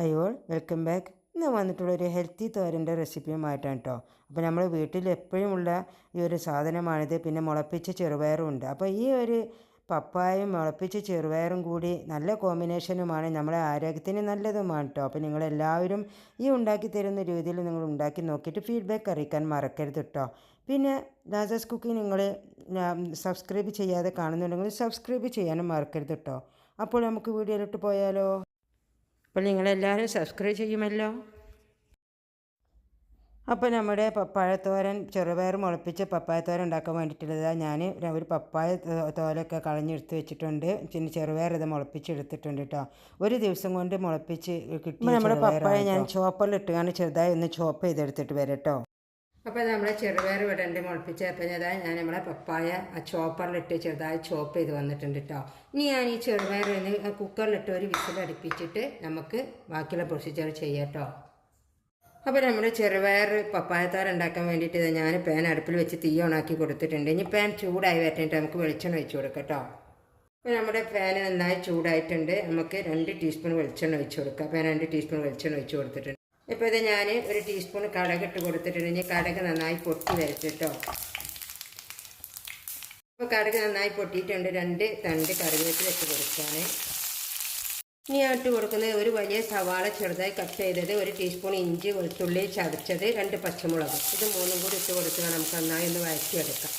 അയ്യോ welcome back. ഇന്ന് വന്നിട്ടുള്ള ഒരു ഹെൽത്തി തോരന്റെ റെസിപ്പിയുമായിട്ടാണ് കേട്ടോ അപ്പോൾ നമ്മൾ വീട്ടിൽ എപ്പോഴുമുള്ള ഈ ഒരു സാധനമാണിത്. പിന്നെ മുളപ്പിച്ച ചെറുപയറും ഉണ്ട്. അപ്പോൾ ഈ ഒരു പപ്പായും മുളപ്പിച്ച ചെറുപയറും കൂടി നല്ല കോമ്പിനേഷനുമാണ്. നമ്മുടെ ആരോഗ്യത്തിന് നല്ലതുമാണ് കേട്ടോ അപ്പോൾ നിങ്ങളെല്ലാവരും ഈ ഉണ്ടാക്കി തരുന്ന രീതിയിൽ നിങ്ങൾ ഉണ്ടാക്കി നോക്കിയിട്ട് ഫീഡ്ബാക്ക് അറിയിക്കാൻ മറക്കരുത് കേട്ടോ പിന്നെ രാജാസ് കുക്കിംഗ് നിങ്ങൾ സബ്സ്ക്രൈബ് ചെയ്യാതെ കാണുന്നുണ്ടെങ്കിൽ സബ്സ്ക്രൈബ് ചെയ്യാനും മറക്കരുത് കേട്ടോ അപ്പോൾ നമുക്ക് വീഡിയോയിലോട്ട് പോയാലോ? അപ്പോൾ നിങ്ങളെല്ലാവരും സബ്സ്ക്രൈബ് ചെയ്യുമല്ലോ. അപ്പോൾ നമ്മുടെ പപ്പായത്തോരൻ ചെറുപയർ മുളപ്പിച്ച് പപ്പായത്തോരൻ ഉണ്ടാക്കാൻ വേണ്ടിയിട്ടുള്ളതാണ് ഞാൻ. ഒരു പപ്പായ തോലൊക്കെ കളഞ്ഞെടുത്ത് വെച്ചിട്ടുണ്ട്. പിന്നെ ചെറുപയർ ഇത് മുളപ്പിച്ചെടുത്തിട്ടുണ്ട് കേട്ടോ. ഒരു ദിവസം കൊണ്ട് മുളപ്പിച്ച് കിട്ടി നമ്മുടെ പപ്പായ ഞാൻ ചോപ്പറിൽ കാരണം ചെറുതായി ഒന്ന് ചോപ്പ് ചെയ്തെടുത്തിട്ട് വരാം കേട്ടോ. അപ്പോൾ നമ്മളെ ചെറുപയർ വിടണ്ട് മുളപ്പിച്ച് അപ്പം ഞാൻ നമ്മളെ പപ്പായ ആ ചോപ്പറിലിട്ട് ചെറുതായി ചോപ്പ് ചെയ്ത് വന്നിട്ടുണ്ട് കേട്ടോ ഇനി ഞാൻ ഈ ചെറുപയർ ഒന്ന് കുക്കറിലിട്ട് ഒരു വിസിൽ അടുപ്പിച്ചിട്ട് നമുക്ക് ബാക്കിയുള്ള പ്രൊസീജിയർ ചെയ്യാം കേട്ടോ അപ്പോൾ നമ്മുടെ ചെറുപയർ പപ്പായത്താർ ഉണ്ടാക്കാൻ വേണ്ടിയിട്ട് ഞാൻ പാൻ അടുപ്പിൽ വെച്ച് തീ ഓണാക്കി കൊടുത്തിട്ടുണ്ട്. ഇനി പാൻ ചൂടായി വരട്ടിട്ട് നമുക്ക് വെളിച്ചെണ്ണ ഒഴിച്ച് കൊടുക്കാം കേട്ടോ അപ്പോൾ നമ്മുടെ പാൻ നന്നായി ചൂടായിട്ടുണ്ട്. നമുക്ക് രണ്ട് ടീസ്പൂൺ വെളിച്ചെണ്ണ ഒഴിച്ച് കൊടുക്കാം. പാൻ രണ്ട് ടീസ്പൂൺ വെളിച്ചെണ്ണ ഒഴിച്ച് കൊടുത്തിട്ടുണ്ട്. ഇപ്പോൾ ഇത് ഞാൻ ഒരു ടീസ്പൂൺ കടകിട്ട് കൊടുത്തിട്ടുണ്ട്. ഇനി കടക് നന്നായി പൊട്ടി വരച്ചിട്ടോ അപ്പോൾ കടക് നന്നായി പൊട്ടിയിട്ടുണ്ട്. രണ്ട് തണ്ട് കറിവേപ്പില ഇട്ട് കൊടുക്കുകയാണ് ഇനി ഇട്ട് കൊടുക്കുന്നത് ഒരു വലിയ സവാള ചെറുതായി കട്ട് ചെയ്തത് ഒരു ടീസ്പൂൺ ഇഞ്ചി വെളുത്തുള്ളി ചതച്ചത് രണ്ട് പച്ചമുളക്. ഇത് മൂന്നും കൂടി ഇട്ട് കൊടുക്കുക നമുക്ക് നന്നായി ഒന്ന് വഴറ്റിയെടുക്കാം.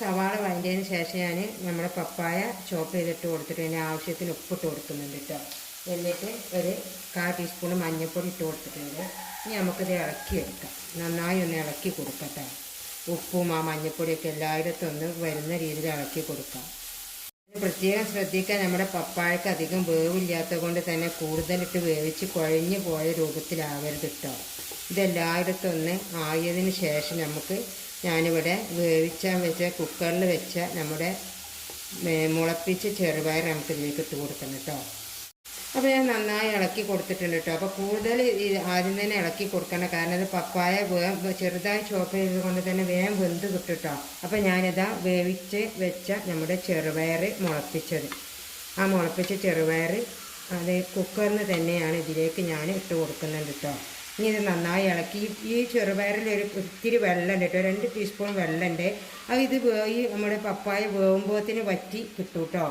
സവാള വഴറ്റിയതിന് ശേഷം ഞാൻ നമ്മുടെ പപ്പായ ചോപ്പ് ചെയ്തിട്ട് കൊടുത്തിട്ട് അതിന്റെ ആവശ്യത്തിന് ഉപ്പിട്ട് കൊടുക്കുന്നുണ്ട് കേട്ടോ എന്നിട്ട് ഒരു കാ ടീസ്പൂൺ മഞ്ഞൾപ്പൊടി ഇട്ട് കൊടുത്തിട്ടുണ്ട്. ഇനി നമുക്കിത് ഇളക്കിയെടുക്കാം നന്നായി ഒന്ന് ഇളക്കി കൊടുക്കട്ടെ. ഉപ്പും ആ മഞ്ഞൾപ്പൊടിയൊക്കെ എല്ലായിടത്തും ഒന്ന് വരുന്ന രീതിയിൽ ഇളക്കി കൊടുക്കാം. പ്രത്യേകം ശ്രദ്ധിക്കാൻ നമ്മുടെ പപ്പായക്ക് അധികം വേവില്ലാത്തത് കൊണ്ട് തന്നെ കൂടുതലിട്ട് വേവിച്ച് കുഴഞ്ഞു പോയ രൂപത്തിലാവരുത് കേട്ടോ ഇതെല്ലായിടത്തും ഒന്ന് ആയതിന് ശേഷം നമുക്ക് ഞാനിവിടെ വേവിച്ചാൽ വെച്ച കുക്കറിൽ വെച്ച നമ്മുടെ മുളപ്പിച്ച് ചെറുപയർ നമുക്ക് ഇതിലേക്ക് ഇട്ട് കൊടുക്കണം കേട്ടോ. അപ്പോൾ ഞാൻ നന്നായി ഇളക്കി കൊടുത്തിട്ടുണ്ട് കേട്ടോ. അപ്പോൾ കൂടുതൽ ആദ്യം തന്നെ ഇളക്കി കൊടുക്കണം. കാരണം അത് പപ്പായ ചെറുതായി ചോപ്പ് ചെയ്തത് കൊണ്ട് തന്നെ വേഗം വെന്ത് കേട്ടോ അപ്പോൾ ഞാനിതാ വേവിച്ച് വെച്ച നമ്മുടെ ചെറുപയർ മുളപ്പിച്ചത്. ആ മുളപ്പിച്ച ചെറുപയർ അത് കുക്കറിന് തന്നെയാണ് ഇതിലേക്ക് ഞാൻ ഇട്ട് കൊടുക്കുന്നുണ്ട് കേട്ടോ. ഇനി ഇത് നന്നായി ഇളക്കി. ഈ ചെറുപയറിൽ ഒരു ഒത്തിരി വെള്ളമുണ്ട് കേട്ടോ. രണ്ട് ടീസ്പൂൺ വെള്ളമുണ്ട് അത് ഇത് ഈ നമ്മുടെ പപ്പായ വേവുമ്പോത്തിന് വറ്റി കിട്ടും കേട്ടോ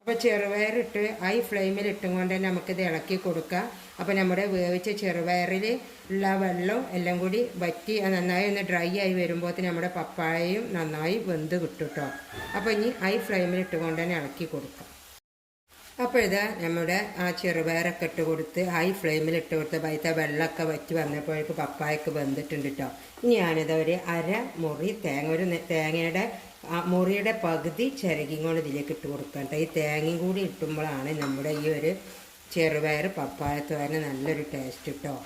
അപ്പോൾ ചെറുപയറിട്ട് ഹൈ ഫ്ലെയിമിൽ ഇട്ടും കൊണ്ട് തന്നെ നമുക്കിത് ഇളക്കി കൊടുക്കാം. അപ്പോൾ നമ്മുടെ വേവിച്ച ചെറുപയറിൽ ഉള്ള വെള്ളം എല്ലാം കൂടി വറ്റി നന്നായി ഒന്ന് ഡ്രൈ ആയി വരുമ്പോൾ നമ്മുടെ പപ്പായയും നന്നായി വെന്ത് കിട്ടും കേട്ടോ. അപ്പോൾ ഇനി ഹൈ ഫ്ലെയിമിൽ ഇട്ടുകൊണ്ട് തന്നെ ഇളക്കി കൊടുക്കാം. അപ്പോൾ ഇതാ നമ്മുടെ ആ ചെറുപയറൊക്കെ ഇട്ട് കൊടുത്ത് ഹൈ ഫ്ലെയിമിൽ ഇട്ട് കൊടുത്ത് ബൈത്ത വെള്ളമൊക്കെ വറ്റി വന്നപ്പോഴേക്ക് പപ്പായക്ക് വെന്തിട്ടുണ്ട് കേട്ടോ ഇനി ഞാനിത് ഒരു അര മുറി തേങ്ങ ഒരു തേങ്ങയുടെ മുറിയുടെ പകുതി ചിരകിയും കൊണ്ട് ഇതിലേക്ക് ഇട്ട് കൊടുക്കാം കേട്ടോ ഈ തേങ്ങയും കൂടി ഇട്ടുമ്പോഴാണ് നമ്മുടെ ഈ ഒരു ചെറുപയർ പപ്പായത്തോരന് നല്ലൊരു ടേസ്റ്റ് കേട്ടോ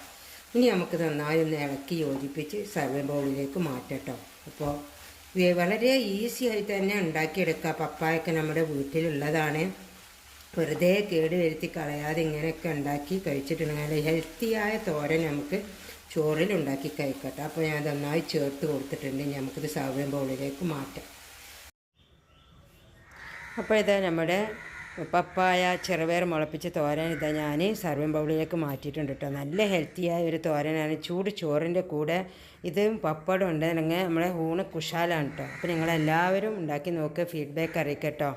ഇനി നമുക്ക് നന്നായി ഒന്ന് ഇളക്കി യോജിപ്പിച്ച് സർവേ ബൗളിലേക്ക് മാറ്റട്ടോ അപ്പോൾ വളരെ ഈസി ആയിട്ട് തന്നെ ഉണ്ടാക്കിയെടുക്കുക പപ്പായൊക്കെ നമ്മുടെ വീട്ടിലുള്ളതാണ്. വെറുതെ കേട് വരുത്തി കളയാതെ ഇങ്ങനെയൊക്കെ ഉണ്ടാക്കി കഴിച്ചിട്ടുണ്ടെങ്കിൽ ഹെൽത്തിയായ തോരൻ നമുക്ക് ചോറിൽ ഉണ്ടാക്കി കഴിക്കട്ടെ. അപ്പോൾ ഞാൻ നന്നായി ചേർത്ത് കൊടുത്തിട്ടുണ്ട്. നമുക്കിത് സവരം ബൗളിലേക്ക് മാറ്റാം. അപ്പോൾ ഇതാ നമ്മുടെ പപ്പായ ചെറുപയർ മുളപ്പിച്ച തോരൻ ഇതാ ഞാൻ സർവൻ ബൗളിലേക്ക് മാറ്റിയിട്ടുണ്ട് കേട്ടോ. നല്ല ഹെൽത്തിയായ ഒരു തോരനാണ്. ചൂട് ചോറിന്റെ കൂടെ ഇത് പപ്പടം ഉണ്ടെങ്കിൽ നമ്മളെ ഊണ് കുശാലാണ് കേട്ടോ. അപ്പോൾ നിങ്ങളെല്ലാവരും ഉണ്ടാക്കി നോക്കുക ഫീഡ്ബാക്ക് അറിയിക്കട്ടോ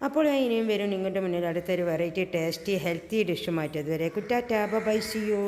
അപ്പോൾ ഇനിയും വരും നിങ്ങളുടെ മുന്നിൽ അടുത്തൊരു വെറൈറ്റി ടേസ്റ്റി ഹെൽത്തി ഡിഷുമായിട്ട് അതുവരെ കുറ്റാറ്റാ ബൈ സിയോ